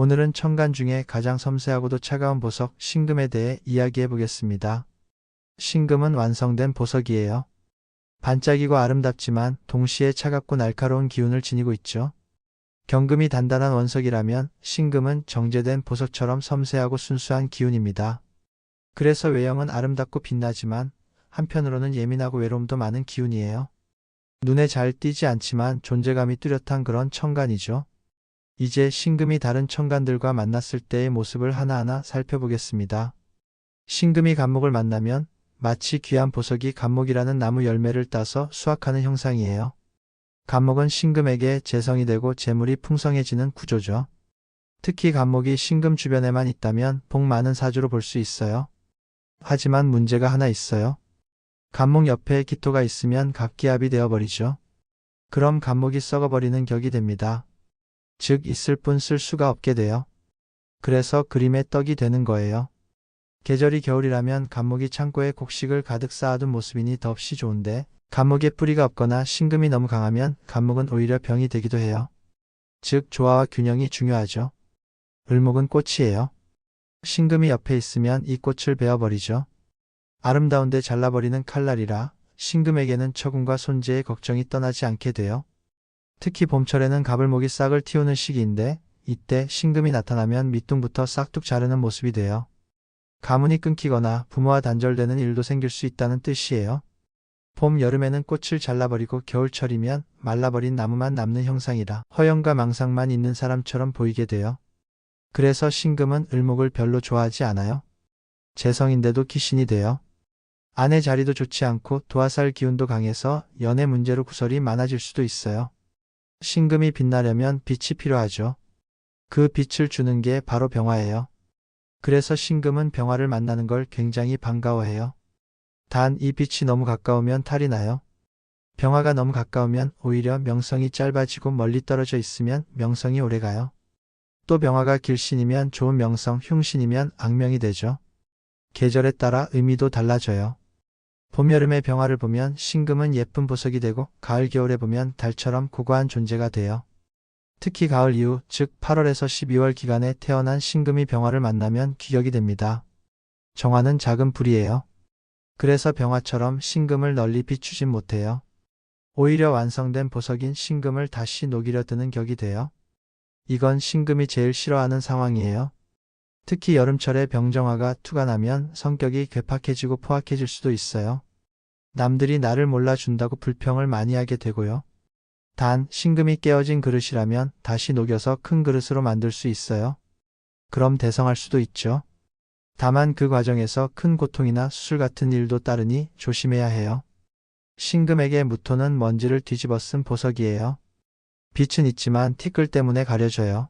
오늘은 청간 중에 가장 섬세하고도 차가운 보석 신금에 대해 이야기해 보겠습니다. 신금은 완성된 보석이에요. 반짝이고 아름답지만 동시에 차갑고 날카로운 기운을 지니고 있죠. 경금이 단단한 원석이라면 신금은 정제된 보석처럼 섬세하고 순수한 기운입니다. 그래서 외형은 아름답고 빛나지만 한편으로는 예민하고 외로움도 많은 기운이에요. 눈에 잘 띄지 않지만 존재감이 뚜렷한 그런 청간이죠. 이제 신금이 다른 청간들과 만났을 때의 모습을 하나하나 살펴보겠습니다. 신금이 감목을 만나면 마치 귀한 보석이 감목이라는 나무 열매를 따서 수확하는 형상이에요. 감목은 신금에게 재성이 되고 재물이 풍성해지는 구조죠. 특히 감목이 신금 주변에만 있다면 복 많은 사주로 볼 수 있어요. 하지만 문제가 하나 있어요. 감목 옆에 기토가 있으면 갑기압이 되어버리죠. 그럼 감목이 썩어버리는 격이 됩니다. 즉 있을 뿐 쓸 수가 없게 돼요. 그래서 그림의 떡이 되는 거예요. 계절이 겨울이라면 감목이 창고에 곡식을 가득 쌓아둔 모습이니 더없이 좋은데 감목에 뿌리가 없거나 신금이 너무 강하면 감목은 오히려 병이 되기도 해요. 즉 조화와 균형이 중요하죠. 을목은 꽃이에요. 신금이 옆에 있으면 이 꽃을 베어버리죠. 아름다운데 잘라버리는 칼날이라 신금에게는 처군과 손재의 걱정이 떠나지 않게 돼요. 특히 봄철에는 가불목이 싹을 틔우는 시기인데 이때 신금이 나타나면 밑둥부터 싹둑 자르는 모습이 돼요. 가문이 끊기거나 부모와 단절되는 일도 생길 수 있다는 뜻이에요. 봄, 여름에는 꽃을 잘라버리고 겨울철이면 말라버린 나무만 남는 형상이라 허영과 망상만 있는 사람처럼 보이게 돼요. 그래서 신금은 을목을 별로 좋아하지 않아요. 재성인데도 귀신이 돼요. 아내 자리도 좋지 않고 도화살 기운도 강해서 연애 문제로 구설이 많아질 수도 있어요. 신금이 빛나려면 빛이 필요하죠. 그 빛을 주는 게 바로 병화예요. 그래서 신금은 병화를 만나는 걸 굉장히 반가워해요. 단 이 빛이 너무 가까우면 탈이 나요. 병화가 너무 가까우면 오히려 명성이 짧아지고 멀리 떨어져 있으면 명성이 오래가요. 또 병화가 길신이면 좋은 명성, 흉신이면 악명이 되죠. 계절에 따라 의미도 달라져요. 봄, 여름의 병화를 보면 신금은 예쁜 보석이 되고 가을, 겨울에 보면 달처럼 고고한 존재가 돼요. 특히 가을 이후, 즉 8월에서 12월 기간에 태어난 신금이 병화를 만나면 귀격이 됩니다. 정화는 작은 불이에요. 그래서 병화처럼 신금을 널리 비추진 못해요. 오히려 완성된 보석인 신금을 다시 녹이려 드는 격이 돼요. 이건 신금이 제일 싫어하는 상황이에요. 특히 여름철에 병정화가 투가 나면 성격이 괴팍해지고 포악해질 수도 있어요. 남들이 나를 몰라준다고 불평을 많이 하게 되고요. 단, 신금이 깨어진 그릇이라면 다시 녹여서 큰 그릇으로 만들 수 있어요. 그럼 대성할 수도 있죠. 다만 그 과정에서 큰 고통이나 수술 같은 일도 따르니 조심해야 해요. 신금에게 무토는 먼지를 뒤집어 쓴 보석이에요. 빛은 있지만 티끌 때문에 가려져요.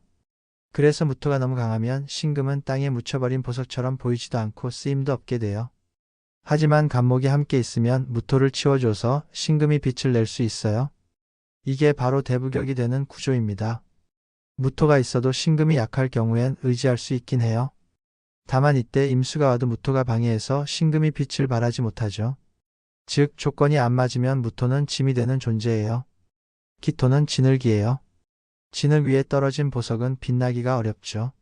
그래서 무토가 너무 강하면 신금은 땅에 묻혀버린 보석처럼 보이지도 않고 쓰임도 없게 돼요. 하지만 간목이 함께 있으면 무토를 치워줘서 신금이 빛을 낼 수 있어요. 이게 바로 대부격이 되는 구조입니다. 무토가 있어도 신금이 약할 경우엔 의지할 수 있긴 해요. 다만 이때 임수가 와도 무토가 방해해서 신금이 빛을 발하지 못하죠. 즉 조건이 안 맞으면 무토는 짐이 되는 존재예요. 기토는 진흙이에요. 진흙 위에 떨어진 보석은 빛나기가 어렵죠.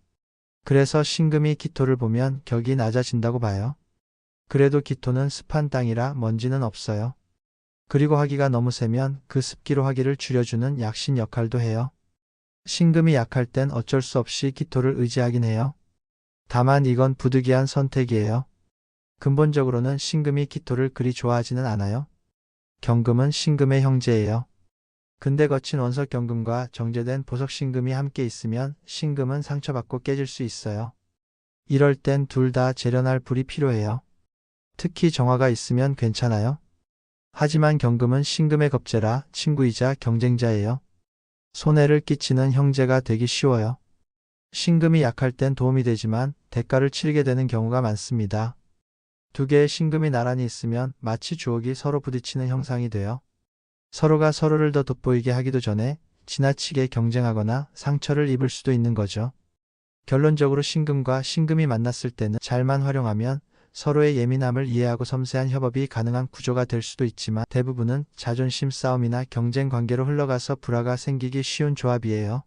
그래서 신금이 기토를 보면 격이 낮아진다고 봐요. 그래도 기토는 습한 땅이라 먼지는 없어요. 그리고 화기가 너무 세면 그 습기로 화기를 줄여주는 약신 역할도 해요. 신금이 약할 땐 어쩔 수 없이 기토를 의지하긴 해요. 다만 이건 부득이한 선택이에요. 근본적으로는 신금이 기토를 그리 좋아하지는 않아요. 경금은 신금의 형제예요. 근데 거친 원석 경금과 정제된 보석 신금이 함께 있으면 신금은 상처받고 깨질 수 있어요. 이럴 땐 둘 다 재련할 불이 필요해요. 특히 정화가 있으면 괜찮아요. 하지만 경금은 신금의 겁재라 친구이자 경쟁자예요. 손해를 끼치는 형제가 되기 쉬워요. 신금이 약할 땐 도움이 되지만 대가를 치르게 되는 경우가 많습니다. 두 개의 신금이 나란히 있으면 마치 주옥이 서로 부딪히는 형상이 돼요. 서로가 서로를 더 돋보이게 하기도 전에 지나치게 경쟁하거나 상처를 입을 수도 있는 거죠. 결론적으로 신금과 신금이 만났을 때는 잘만 활용하면 서로의 예민함을 이해하고 섬세한 협업이 가능한 구조가 될 수도 있지만 대부분은 자존심 싸움이나 경쟁 관계로 흘러가서 불화가 생기기 쉬운 조합이에요.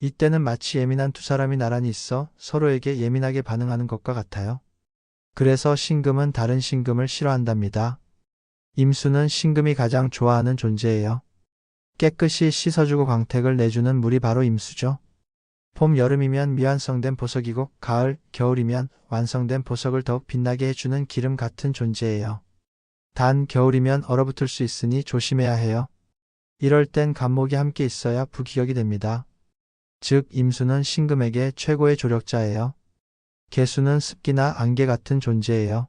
이때는 마치 예민한 두 사람이 나란히 있어 서로에게 예민하게 반응하는 것과 같아요. 그래서 신금은 다른 신금을 싫어한답니다. 임수는 신금이 가장 좋아하는 존재예요. 깨끗이 씻어주고 광택을 내주는 물이 바로 임수죠. 봄, 여름이면 미완성된 보석이고 가을, 겨울이면 완성된 보석을 더욱 빛나게 해주는 기름 같은 존재예요. 단 겨울이면 얼어붙을 수 있으니 조심해야 해요. 이럴 땐 간목이 함께 있어야 부기격이 됩니다. 즉 임수는 신금에게 최고의 조력자예요. 개수는 습기나 안개 같은 존재예요.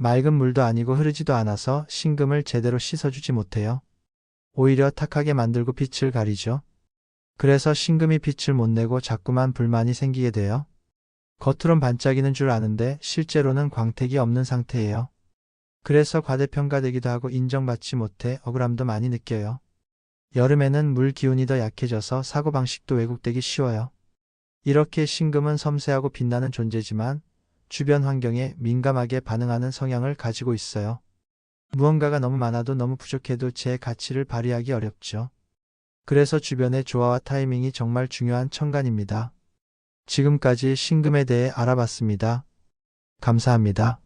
맑은 물도 아니고 흐르지도 않아서 신금을 제대로 씻어주지 못해요. 오히려 탁하게 만들고 빛을 가리죠. 그래서 신금이 빛을 못 내고 자꾸만 불만이 생기게 돼요. 겉으론 반짝이는 줄 아는데 실제로는 광택이 없는 상태예요. 그래서 과대평가되기도 하고 인정받지 못해 억울함도 많이 느껴요. 여름에는 물 기운이 더 약해져서 사고방식도 왜곡되기 쉬워요. 이렇게 신금은 섬세하고 빛나는 존재지만 주변 환경에 민감하게 반응하는 성향을 가지고 있어요. 무언가가 너무 많아도 너무 부족해도 제 가치를 발휘하기 어렵죠. 그래서 주변의 조화와 타이밍이 정말 중요한 천간입니다. 지금까지 신금에 대해 알아봤습니다. 감사합니다.